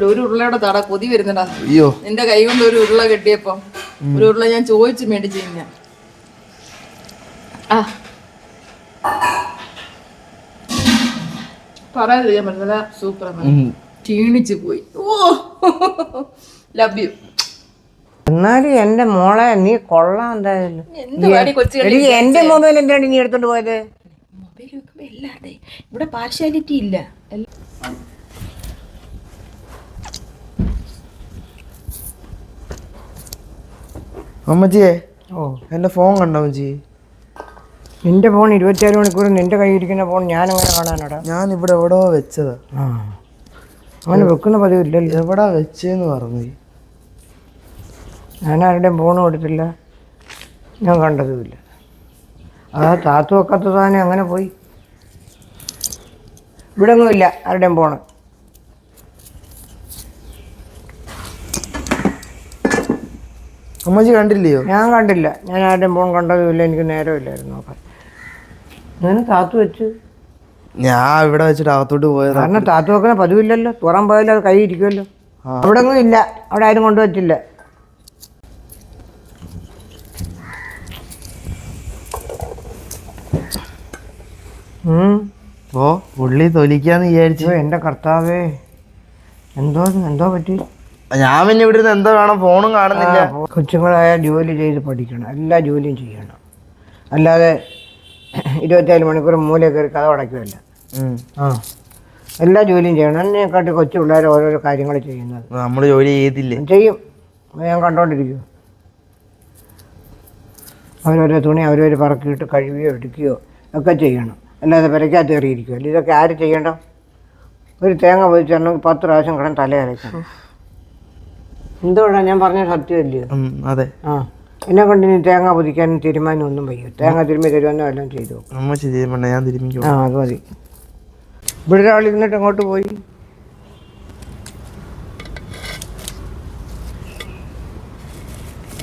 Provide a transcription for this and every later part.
വിടും ഒരു ഉരുളയുടെ തട കൊതി വരുന്നടാ അയ്യോ. നിന്റെ കൈ കൊണ്ട് ഒരു ഉരുള കെട്ടിയപ്പോ ഒരു ഉരുള ഞാൻ ചോദിച്ചു മേടിച്ചു കഴിഞ്ഞ ആ. പറയാതിരിക്കാൻ പറ്റുന്നില്ല സൂപ്പർ ക്ഷീണിച്ചു പോയി. ഓ. ലവ് യു എന്നാലും എന്റെ മോളെ നീ കൊള്ളാം എന്തായാലും. എന്ത് പാടി കൊച്ചു എടി എന്റെ മൊബൈൽ എന്താണ് നീ എടുത്തോണ്ട് പോയത്? മൊബൈൽ വെക്കുമ്പോ എല്ലാവരുടെയും ഇവിടെ പാർഷ്യാലിറ്റി ഇല്ല. അമ്മച്ചിയെ ഓ. എന്റെ ഫോൺ കണ്ടോ അമ്മച്ചി നിന്റെ ഫോൺ ഇരുപത്തിയാറ് മണിക്കൂർ നിന്റെ കയ്യിരിക്കുന്ന ഫോൺ ഞാൻ അങ്ങനെ കാണാനടാ. ഞാൻ ഇവിടെ എവിടോ വെച്ചത്. അങ്ങനെ വെക്കുന്ന പതിവില്ലല്ലോ. എവിടാ വെച്ചെന്ന് പറഞ്ഞു. ഞാൻ ആരുടെയും ഫോൺ കൊടുത്തില്ല. ഞാൻ കണ്ടതുമില്ല. അതാ താത്തു വെക്കാത്ത സാധനം അങ്ങനെ പോയി. ഇവിടെ ഒന്നുമില്ല ആരുടെയും ഫോണ്. അമ്മച്ചി കണ്ടില്ലയോ? ഞാൻ കണ്ടില്ല. ഞാൻ ആരുടെയും ഫോൺ കണ്ടതുമില്ല എനിക്ക് നേരമില്ലായിരുന്നു നോക്കാൻ. ഞാൻ താത്തു വെച്ചു. ഞാൻ ഇവിടെ വെച്ചിട്ട് അകത്തോട്ട് പോയത്. കാരണം താത്തു വെക്കുന്ന പതിവില്ലല്ലോ. തുറം പോയാലും അത് കൈ ഇരിക്കുമല്ലോ. അവിടെ ഒന്നും ഇല്ല. അവിടെ ആരും കൊണ്ടുവച്ചില്ല. ഓ പുള്ളി തൊലിക്കാന്ന് വിചാരിച്ചു. എന്റെ എന്റെ കർത്താവേ. എന്തോ എന്തോ പറ്റി? ഞാൻ പിന്നെ ഇവിടെ എന്താ വേണം കാണാൻ ഫോണും കാണുന്നില്ല. കൊച്ചുങ്ങളായ ജോലി ചെയ്ത് പഠിക്കണം. എല്ലാ ജോലിയും ചെയ്യണം. അല്ലാതെ ഇരുപത്തിനാല് മണിക്കൂർ മൂല കയറി കഥ അടയ്ക്കുമല്ല ആ. എല്ലാ ജോലിയും ചെയ്യണം. എന്നെക്കാട്ടി കൊച്ചു പിള്ളേർ ഓരോരോ കാര്യങ്ങൾ ചെയ്യുന്നത്. നമ്മൾ ജോലി ചെയ്തില്ലേ ചെയ്യും. ഞാൻ കണ്ടോണ്ടിരിക്കും. അവരോരോ തുണി അവരവർ പറക്കിയിട്ട് കഴുകുകയോ എടുക്കുകയോ ഒക്കെ ചെയ്യണം. അല്ലാതെ പെരയ്ക്കകത്ത് കയറിയിരിക്കുമല്ലോ ഇതൊക്കെ ആര് ചെയ്യണ്ട ഒരു തേങ്ങ പൊതിച്ചിട്ടുണ്ടെങ്കിൽ പത്ത് പ്രാവശ്യം കിടന്ന് തല അരയ്ക്കണം എന്തുകൊണ്ടാണ് ഞാൻ പറഞ്ഞ സത്യമല്ലയോ അതെ. ആ. എന്നെ കൊണ്ട് ഇനി തേങ്ങ പൊതിക്കാനും തീരുമാനം ഒന്നും വയ്യ. തേങ്ങ തിരുമ്മി തരുമെന്നോ എല്ലാം ചെയ്തു? ഞാൻ തിരുമിക്കും ആ അത് മതി. ഇവിടെ ഒരാൾ ഇരുന്നിട്ട് അങ്ങോട്ട് പോയി?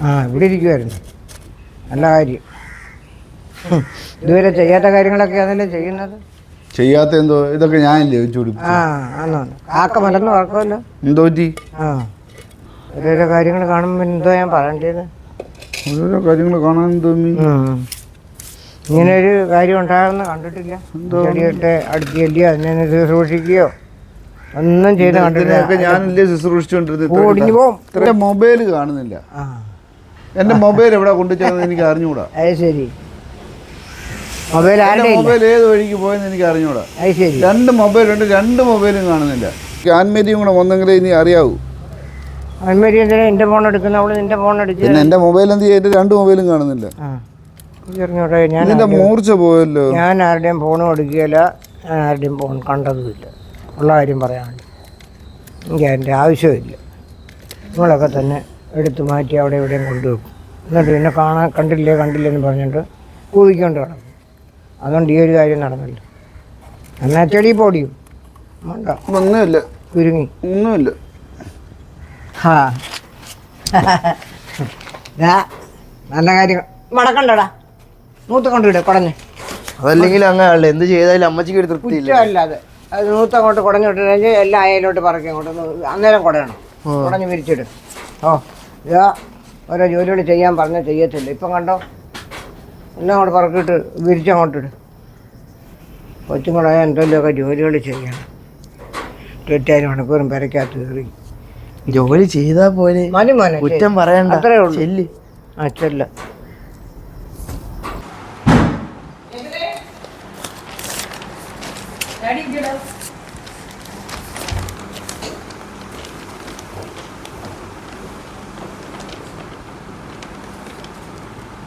ആ ഇവിടെ ഇരിക്കുമായിരുന്നു നല്ല കാര്യം. ഇതുവരെ ചെയ്യാത്ത കാര്യങ്ങളൊക്കെ അതല്ലേ ചെയ്യുന്നത്? ചെയ്യാത്ത എന്തോ? ഇതൊക്കെ ഞാനില്ലേ വെച്ചു കൊടുക്കും ആ ആന്നോ. കാക്ക മലന്ന് ഉറക്കമല്ലോ എന്തോ ആ. ഓരോരോ കാര്യങ്ങൾ കാണുമ്പോൾ എന്തോ ഞാൻ പറയേണ്ടത്? ഓരോരോ കാര്യങ്ങൾ കാണാൻ തോന്നി. ഇങ്ങനെ ഒരു കാര്യം ഉണ്ടാകുന്ന കണ്ടിട്ടില്ല? ചെടിയൊക്കെ അടുത്ത് ചെല്ലിയോ അതിനെ ശുശ്രൂഷിക്കുകയോ? ഒന്നും ചെയ്ത് കണ്ടിട്ടില്ല. ഞാനല്ലേ ശുശ്രൂഷിച്ചോണ്ടിരുന്നത് മൊബൈൽ കാണുന്നില്ല. എന്റെ മൊബൈൽ എവിടെ കൊണ്ടുവച്ചതെന്ന് എനിക്ക് അറിഞ്ഞുകൂടാ അത് ശരി. മൊബൈൽ മൊബൈൽ ഏത് വഴിക്ക് പോയെന്ന് എനിക്ക് അറിഞ്ഞുകൂടാ രണ്ട് മൊബൈലുണ്ട് രണ്ട് മൊബൈലും കാണുന്നില്ല. ആൻമേരിയും കൂടെ വന്നെങ്കിലേ ഇനി അറിയാവൂ. അന്മരി എന്തിനാ? എന്റെ ഫോൺ എടുക്കുന്ന? അവൾ നിന്റെ ഫോൺ എടുത്ത് പിന്നെ എന്റെ മൊബൈൽ എന്ത് ചെയ്തിട്ട് രണ്ട് മൊബൈലും കാണുന്നില്ല. പറഞ്ഞോട്ടെ ഞാൻ ഇതിന്റെ മൂർച്ച പോയല്ലോ. ഞാൻ ആരുടെയും ഫോണും എടുക്കുകയില്ല. ഞാൻ ആരുടെയും ഫോൺ കണ്ടതുമില്ല. ഉള്ള കാര്യം പറയാനുണ്ട് എനിക്ക് അതിന്റെ ആവശ്യമില്ല. നിങ്ങളൊക്കെ തന്നെ എടുത്തു മാറ്റി അവിടെ എവിടെയും കൊണ്ടുവെക്കും. എന്നിട്ട് പിന്നെ കാണാൻ കണ്ടില്ലേ കണ്ടില്ലെന്ന് പറഞ്ഞിട്ട് കൂവിക്കൊണ്ട് കിടക്കും അതുകൊണ്ട് ഈ ഒരു കാര്യം നടന്നില്ല. എന്നാൽ ചെടി പൊടിയും. വേണ്ട. ഒന്നുമില്ല. കുരുങ്ങി ഒന്നുമില്ല. നല്ല കാര്യം. മടക്കണ്ടടാ നൂത്ത കൊണ്ടുവിട് കുടഞ്ഞ്. അതല്ലെങ്കിൽ അങ്ങനെ എന്ത് ചെയ്താലും അമ്മച്ചിക്ക് ഒരു തൃപ്തിയില്ല. കുറ്റമല്ലാതെ അത്. നൂത്ത് അങ്ങോട്ട് കുടഞ്ഞു വിട്ടില്ലെങ്കിൽ എല്ലാം അയലോട്ട് പറക്കി അങ്ങോട്ട് അന്നേരം കുടയണം. കുടഞ്ഞ് വിരിച്ചിടും. ഓ ഇതാ ഓരോ ജോലികൾ ചെയ്യാൻ പറഞ്ഞാൽ ചെയ്യത്തില്ല. ഇപ്പം കണ്ടോ? എല്ലാം അങ്ങോട്ട് പറക്കിയിട്ട് വിരിച്ചങ്ങോട്ടിട് എന്തെല്ലാം എന്തെങ്കിലുമൊക്കെ ജോലികൾ ചെയ്യണം. ഇരുപത്തിയാറ് മണിക്കൂറും പെരക്കകത്ത് കയറി. ജോലി ചെയ്താ പോലെ മതി മോനെ കുറ്റം പറയണ്ട. അത്രേ ഉള്ളൂ. ചെല്ല്. ആ ചെല്ല.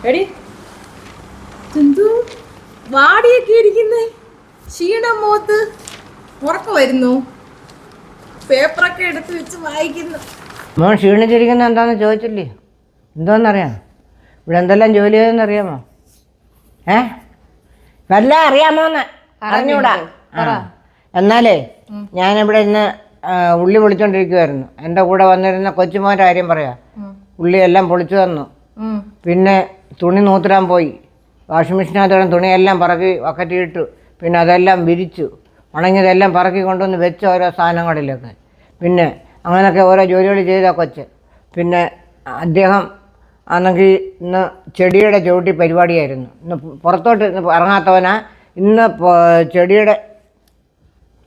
എടി. ചന്തു വാടിയൊക്കെ ഇരിക്കുന്നേ. ക്ഷീണം മോത്ത്. ഉറക്കം വരുന്നു. പേപ്പറൊക്കെ എടുത്ത് വെച്ച് വായിക്കുന്നു. മോൻ ക്ഷീണിച്ചിരിക്കുന്ന എന്താന്ന് ചോദിച്ചില്ലേ? എന്തോന്നറിയാം? ഇവിടെ എന്തെല്ലാം ജോലി ചെയ്തെന്ന് അറിയാമോ ഏ? വല്ല അറിയാമോന്ന്? അറിഞ്ഞൂടാ എന്നാലേ ഞാനിവിടെ ഇന്ന് ഉള്ളി പൊളിച്ചോണ്ടിരിക്കുമായിരുന്നു എന്റെ കൂടെ വന്നിരുന്ന കൊച്ചുമോന്റെ കാര്യം പറയാം. ഉള്ളി എല്ലാം പൊളിച്ചു തന്നു. പിന്നെ തുണി നൂത്തിടാൻ പോയി. വാഷിംഗ് മെഷീനകത്തോടെ തുണിയെല്ലാം പറക്കി വക്കറ്റിയിട്ടു പിന്നെ അതെല്ലാം വിരിച്ചു. ഉണങ്ങിയതെല്ലാം പറക്കി കൊണ്ടുവന്ന് വെച്ച് ഓരോ സാധനങ്ങളിലൊക്കെ. പിന്നെ അങ്ങനെയൊക്കെ ഓരോ ജോലികൾ ചെയ്ത കൊച്ച്. പിന്നെ അദ്ദേഹം ആണെങ്കിൽ ഇന്ന് ചെടിയുടെ ചവിട്ടി പരിപാടിയായിരുന്നു. ഇന്ന് പുറത്തോട്ട് ഇന്ന് ഇറങ്ങാത്തവനാ. ഇന്ന് ചെടിയുടെ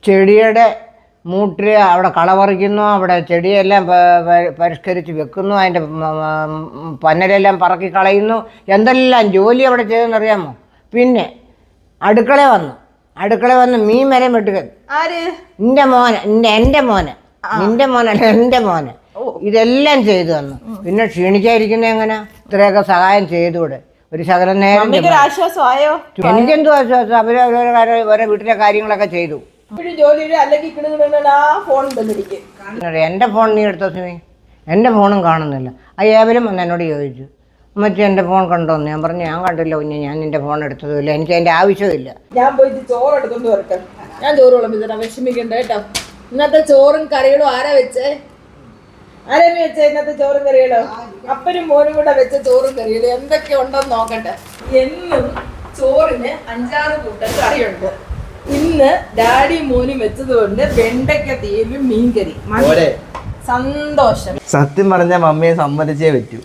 ചെടിയുടെ മൂട്ടിൽ അവിടെ കളപറിക്കുന്നു അവിടെ ചെടിയെല്ലാം പരിഷ്കരിച്ച് വെക്കുന്നു അതിന്റെ പന്നലെല്ലാം പറക്കി കളയുന്നു. എന്തെല്ലാം ജോലി അവിടെ ചെയ്തെന്നറിയാമോ? പിന്നെ അടുക്കള വന്നു. അടുക്കള വന്ന് മീൻ വരെ വെട്ടുക ആര്? നിന്റെ മോനെ എന്റെ എന്റെ മോന്. നിന്റെ മോനല്ല എന്റെ മോന്. ഇതെല്ലാം ചെയ്തു തന്നു. പിന്നെ ക്ഷീണിക്കാതിരിക്കുന്ന എങ്ങനെ? ഇത്രയൊക്കെ സഹായം ചെയ്തുകൂടെ? ഒരു ശകലം നേരം ആശ്വാസമായോ എനിക്കെന്തോ ആശ്വാസം? അവർ അവരവരെ കാര്യം ഓരോ വീട്ടിലെ കാര്യങ്ങളൊക്കെ ചെയ്തു. എന്റെ ഫോൺ നീ എടുത്തോ സിമി? എന്റെ ഫോണും കാണുന്നില്ല. ആ ഏവലും വന്ന് എന്നോട് ചോദിച്ചു. അമ്മച്ചി എന്റെ ഫോൺ കണ്ടോന്ന്? ഞാൻ പറഞ്ഞു ഞാൻ കണ്ടില്ല കുഞ്ഞ്. ഞാൻ നിന്റെ ഫോൺ എടുത്തതുമില്ല. എനിക്ക് അതിന്റെ ആവശ്യമില്ല ഞാൻ പോയി ചോറ് എടുത്തോണ്ട് വരട്ടെ. ഞാൻ ചോറ് വിളമ്പിച്ചാ വിഷമിക്കണ്ട കേട്ടോ. ഇന്നത്തെ ചോറും കറികളും ആരാ വെച്ചേ? ആരാണ് വെച്ചേ ഇന്നത്തെ ചോറും കറികളോ? അപ്പനും മോനും കൂടെ വെച്ച ചോറും കറികളും എന്തൊക്കെ ഉണ്ടെന്ന് നോക്കട്ടെ. എന്നും ചോറിന് അഞ്ചാറ് കൂട്ടം കറിയുണ്ട്. ഇന്ന് ഡാഡി മോനും വെച്ചത് കൊണ്ട് വെണ്ടയ്ക്ക തീരും മീൻകറി. സന്തോഷം. സത്യം പറഞ്ഞ മമ്മിയെ സമ്മതിച്ചേ പറ്റൂ.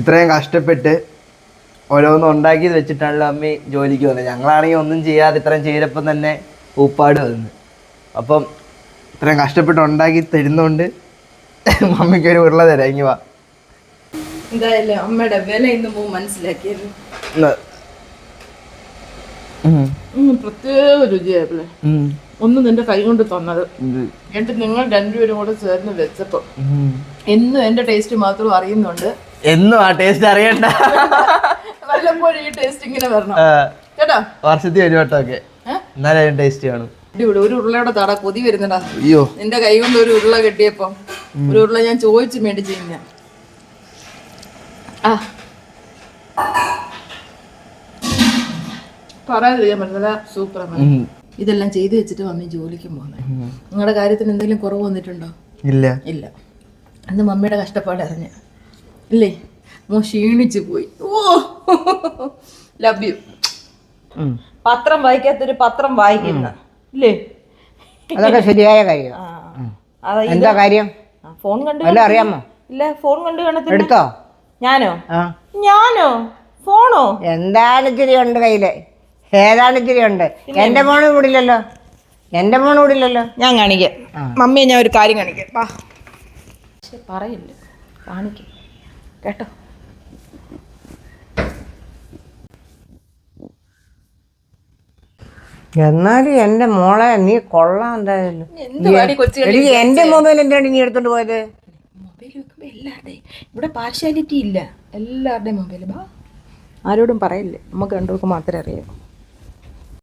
ഇത്രയും കഷ്ടപ്പെട്ട് ഓരോന്നും ഉണ്ടാക്കി വെച്ചിട്ടാണല്ലോ അമ്മി ജോലിക്ക് വന്നത് ഞങ്ങളാണെങ്കിൽ ഒന്നും ചെയ്യാതെ ഇത്രയും ചെയ്തപ്പം തന്നെ ഊപ്പാട് വന്നു. അപ്പം ഇത്രയും കഷ്ടപ്പെട്ട് ഉണ്ടാക്കി തരുന്നോണ്ട് മമ്മിക്ക് ഒരു ഉരുള തരാം ഇങ്ങ് വാ. എന്തായാലും അമ്മയുടെ വില ഇന്ന് പോകും മനസ്സിലാക്കിയത്. പ്രത്യേക രുചിയായല്ലേ ഉം. ഒന്ന് നിന്റെ കൈ കൊണ്ട് തന്നത്. എന്നിട്ട് നിങ്ങൾ രണ്ടുപേരും കൂടെ ചേർന്ന് വെച്ചപ്പോ. എന്നും എന്റെ ടേസ്റ്റ് മാത്രം അറിയുന്നുണ്ട്. എന്നും ആ ടേസ്റ്റ് അറിയണ്ട. വല്ലപ്പോഴും ഈ ടേസ്റ്റ് ഇങ്ങനെ വരണം. കേട്ടോ? വർഷത്തിൽ ഒരു വട്ടമൊക്കെ? എന്നാലും ടേസ്റ്റ് കാണും. ഇവിടെ ഒരു ഉരുളയുടെ തട കൊതി വരുന്നടാ അയ്യോ. നിന്റെ കൈ കൊണ്ട് ഒരു ഉരുള കെട്ടിയപ്പോ. ഒരു ഉരുള ഞാൻ ചോദിച്ചു മേടിച്ചു കഴിഞ്ഞാ ആ. പറയാതിരിക്കാൻ പറ്റുന്നില്ല സൂപ്പർ ഉം. ഇതെല്ലാം ചെയ്തു വെച്ചിട്ട് മമ്മി ജോലിക്ക് പോകുന്നത്. നിങ്ങളുടെ കാര്യത്തിന് എന്തെങ്കിലും കുറവ് വന്നിട്ടുണ്ടോ? ഇല്ല. ഇല്ല. അന്ന് മമ്മിയുടെ കഷ്ടപ്പാട് അറിഞ്ഞ. ഇല്ലേ? മോ ക്ഷീണിച്ചു പോയി. ഓ. Love you. പത്രം വായിക്കാത്തൊരു പത്രം വായിക്കുന്ന. ഇല്ലേ? അതൊക്കെ ശരിയായ കാര്യമാണ് ഇത് എന്താ കാര്യം? ഫോൺ കണ്ടു അറിയാമോ? ഇല്ല ഫോൺ കണ്ടു കാണത്തില്ല എടുത്തോ? ഞാനോ? ഞാനോ? ഫോണോ? എന്താണ് ഇച്ചിരി ഉണ്ട് കയ്യിൽ? ഏതാണ് ഇച്ചിരി ഉണ്ട്? എന്റെ ഫോൺ കൂടില്ലല്ലോ എന്റെ ഫോൺ കൂടില്ലല്ലോ ഞാൻ കാണിക്കാം. മമ്മിയെ ഞാൻ ഒരു കാര്യം കാണിക്കാം. വാ. പറയില്ല? കാണിക്കാം. കേട്ടോ? എന്നാലും എന്റെ മോളെ നീ കൊള്ളാം എന്തായാലും. എനിക്ക് എന്റെ മൊബൈൽ എന്തിനാണ് നീ എടുത്തോണ്ട് പോയത്? മൊബൈൽ വെക്കുമ്പോൾ എല്ലാവരുടെയും ഇവിടെ പാർഷ്യാലിറ്റി ഇല്ല. എല്ലാവരുടെയും മൊബൈൽ ബാ. ആരോടും പറയില്ലേ? നമുക്ക് രണ്ടുപേർക്ക് മാത്രമേ അറിയാവൂ